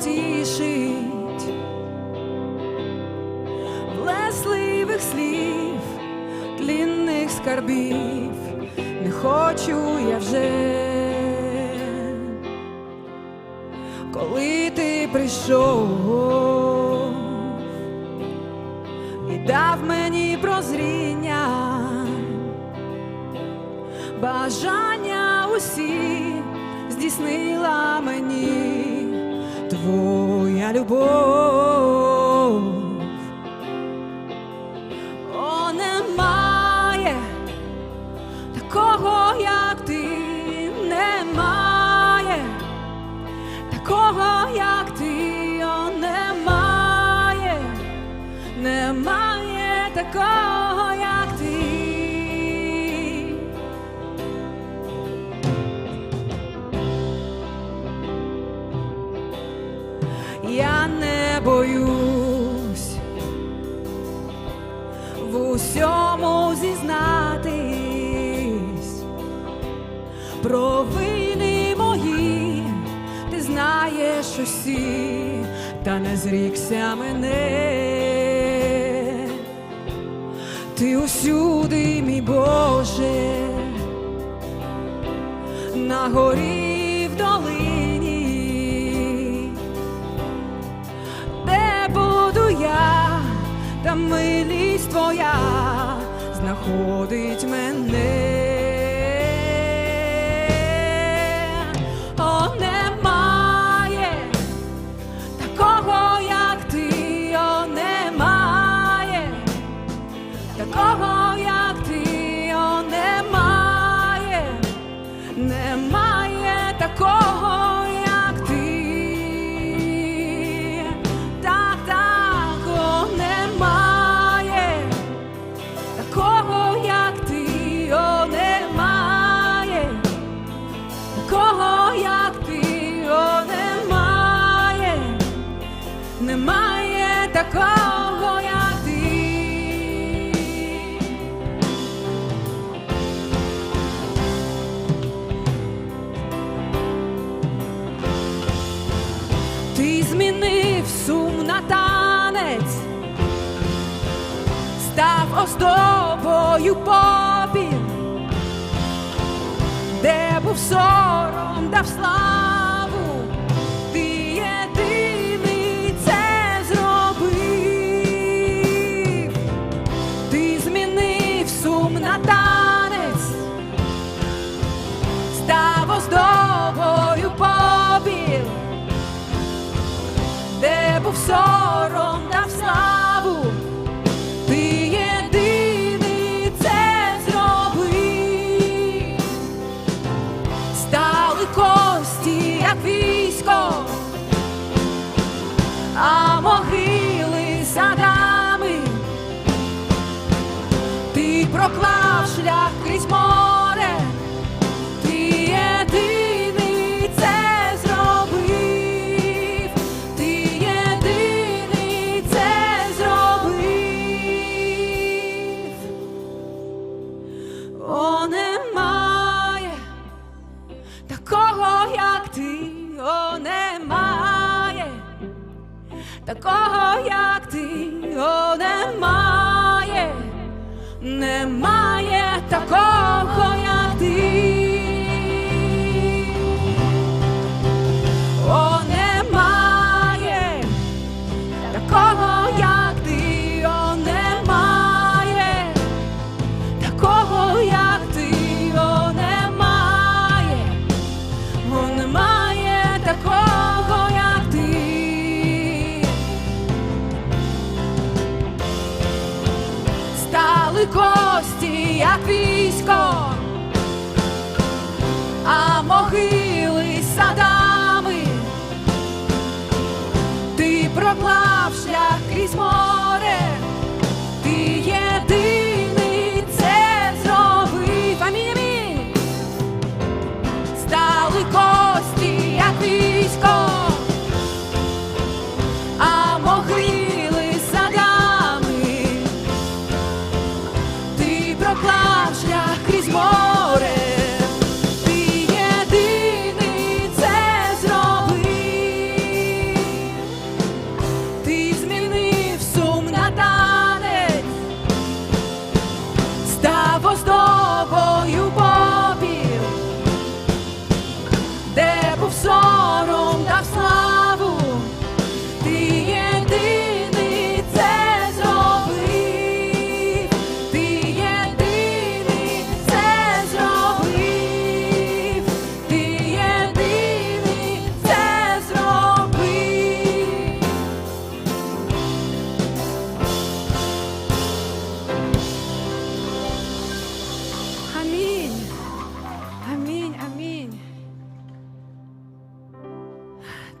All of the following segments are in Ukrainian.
втішить, влесливих слів, тлінних скарбів, не хочу я вже. Коли ти прийшов і дав мені прозріння, бажання усі здійснила мені твоя любов. О, немає такого, як ти, немає такого, як ти, о, немає, немає такого, провини мої, ти знаєш усі, та не зрікся мене. Ти усюди, мій Боже, на горі в долині, де буду я, та милість твоя знаходить мене. Немає такого, як ти. Ти змінив сум на танець, став оздобою попіл, де був сором, дав славу, сором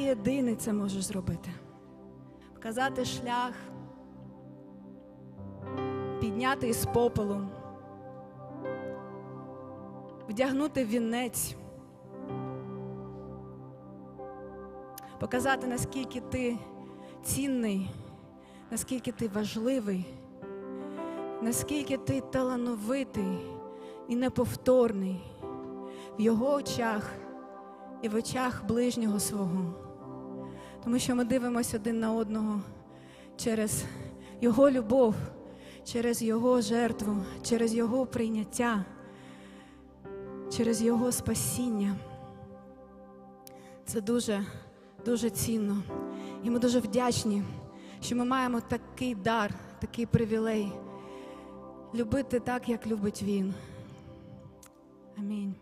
єдиний це можеш зробити. Вказати шлях, підняти із попелу, вдягнути вінець, показати, наскільки ти цінний, наскільки ти важливий, наскільки ти талановитий і неповторний в його очах і в очах ближнього свого. Тому що ми дивимося один на одного через Його любов, через Його жертву, через Його прийняття, через Його спасіння. Це дуже, дуже цінно. І ми дуже вдячні, що ми маємо такий дар, такий привілей любити так, як любить Він. Амінь.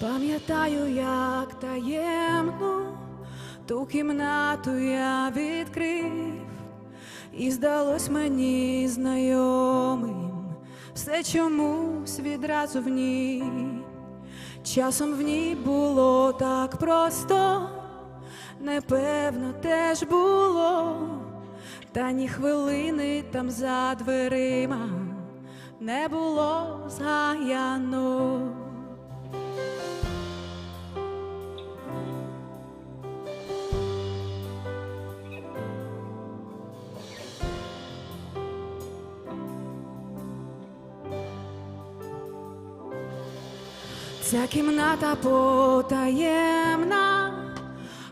Пам'ятаю, як таємно ту кімнату я відкрив, і здалось мені знайомим все чомусь відразу в ній. Часом в ній було так просто, непевно теж було, та ні хвилини там за дверима не було згаяно. Ця кімната потаємна,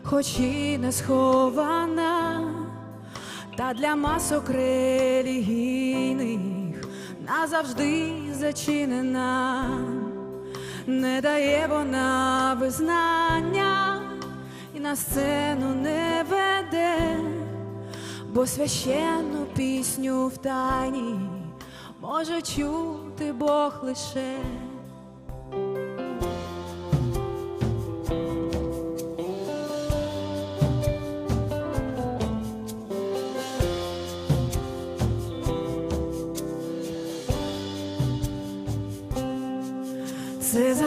хоч і не схована, та для масок релігійних назавжди зачинена, не дає вона визнання і на сцену не веде, бо священну пісню в тайні може чути Бог лише.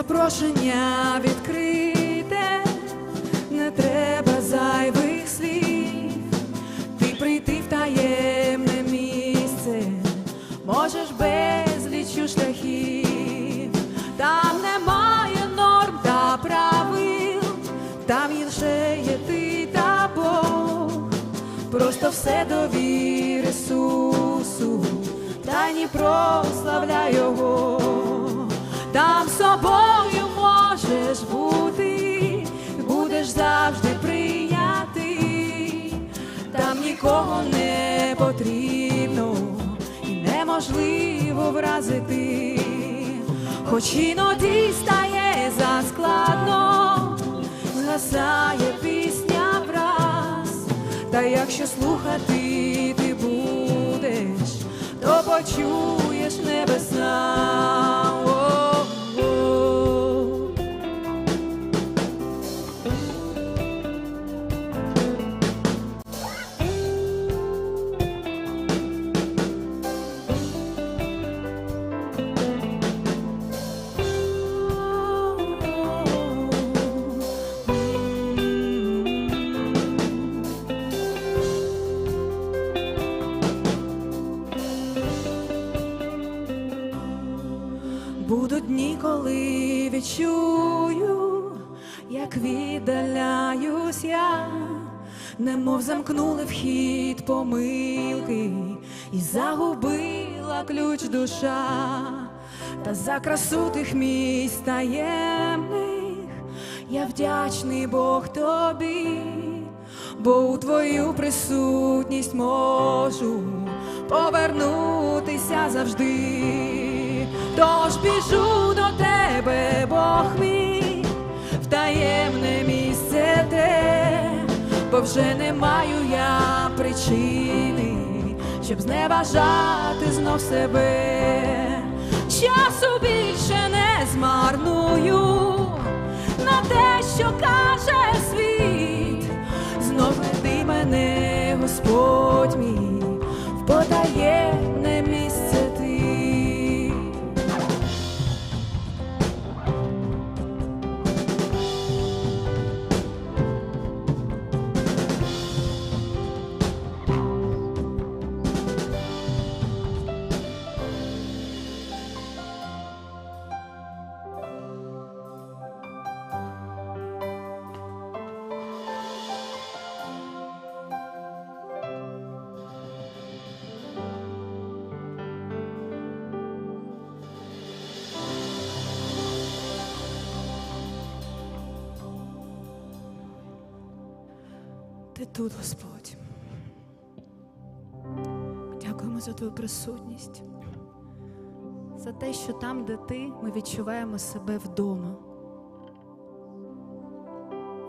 Запрошення відкрите, не треба зайвих слів. Ти прийти в таємне місце, можеш безлічу шляхів, там немає норм та правил, там лише є ти та Бог, просто все довір Ісусу, та ні прославляй неможливо вразити, хоч іноді стає заскладно, згасає пісня враз, та якщо слухати ти будеш, то почуєш небеса. Відчую, як віддаляюсь я, немов замкнули вхід помилки, і загубила ключ душа, та за красу тих місць таємних я вдячний Бог тобі, бо у твою присутність можу повернутися завжди. Тож біжу до тебе, Бог мій, в таємне місце те, бо вже не маю я причини, щоб зневажати знов себе, часу більше не змарную на те, що каже світ, знов веди мене, Господь мій. Тут, Господь. Дякуємо за твою присутність, за те, що там, де ти, ми відчуваємо себе вдома.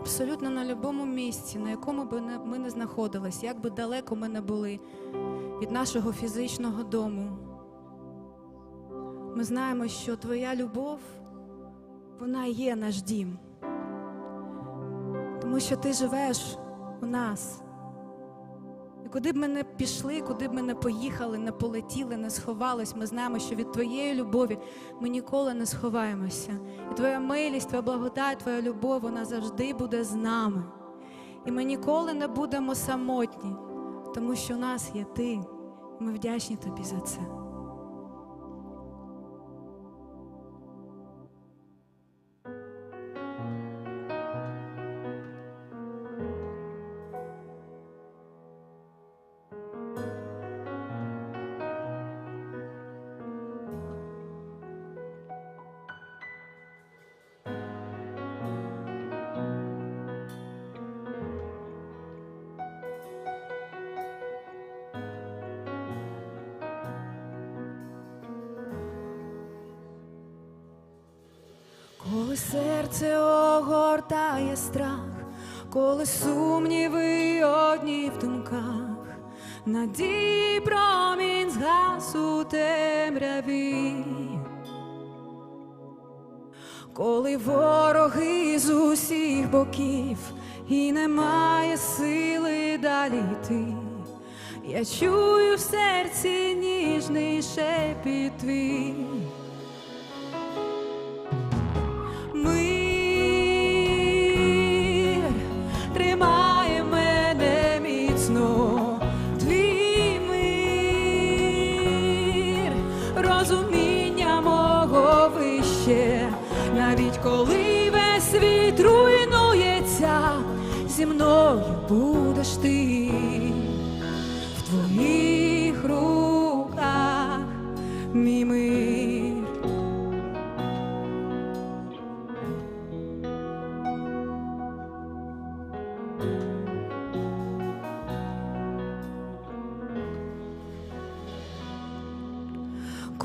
Абсолютно на будь-якому місці, на якому би ми не знаходились, як би далеко ми не були від нашого фізичного дому. Ми знаємо, що твоя любов, вона є наш дім. Тому що ти живеш у нас. І куди б ми не пішли, куди б ми не поїхали, не полетіли, не сховались, ми знаємо, що від твоєї любові ми ніколи не сховаємося. І твоя милість, твоя благодать, твоя любов, вона завжди буде з нами. І ми ніколи не будемо самотні, тому що у нас є ти, і ми вдячні тобі за це. Коли серце огортає страх, коли сумніви одні в думках, надії промінь згас у темряві, коли вороги з усіх боків і немає сили далі йти, я чую в серці ніжний шепіт твій.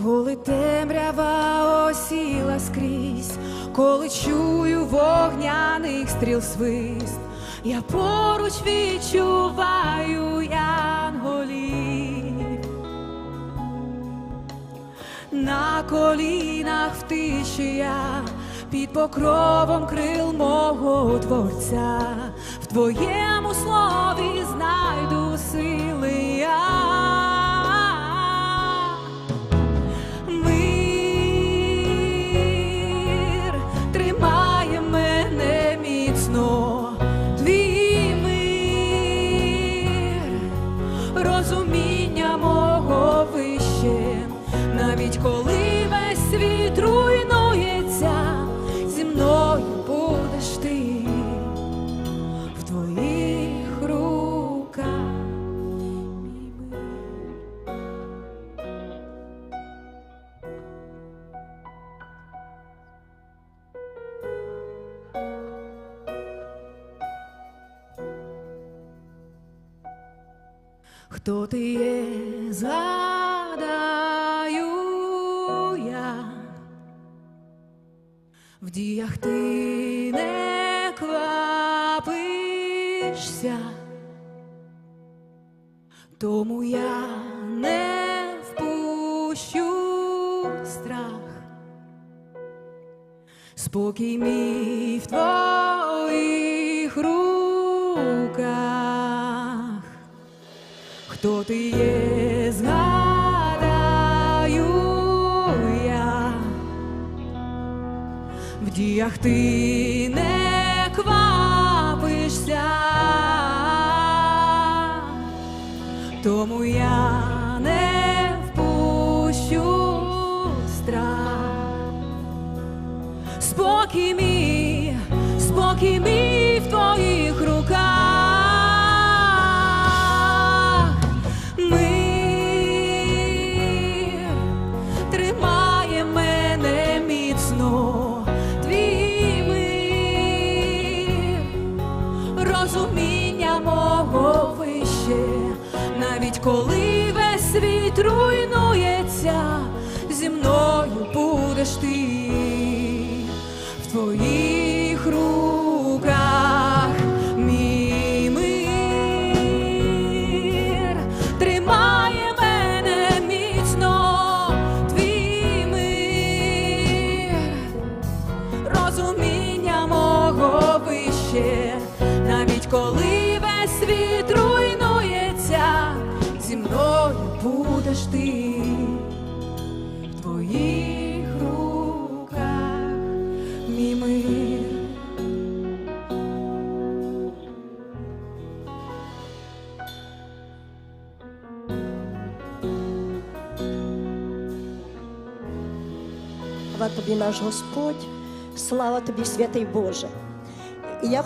Коли темрява осіла скрізь, коли чую вогняних стріл свист, я поруч відчуваю янголів. На колінах в тиші я під покровом крил мого творця, в твоєму слові знайду сили Хто ти є, згадаю я, в діях ти не квапишся, Тому я не впущу страх, спокій мій в твоїх Хто ти є, згадаю я, в діях ти не квапишся, тому я не впущу страх. Спокій мій, спокій мій вище, навіть коли весь світ руйнується, зі мною будеш ти в твоїх руках, мій мир. Тобі наш Господь, слава тобі, святий Боже. І я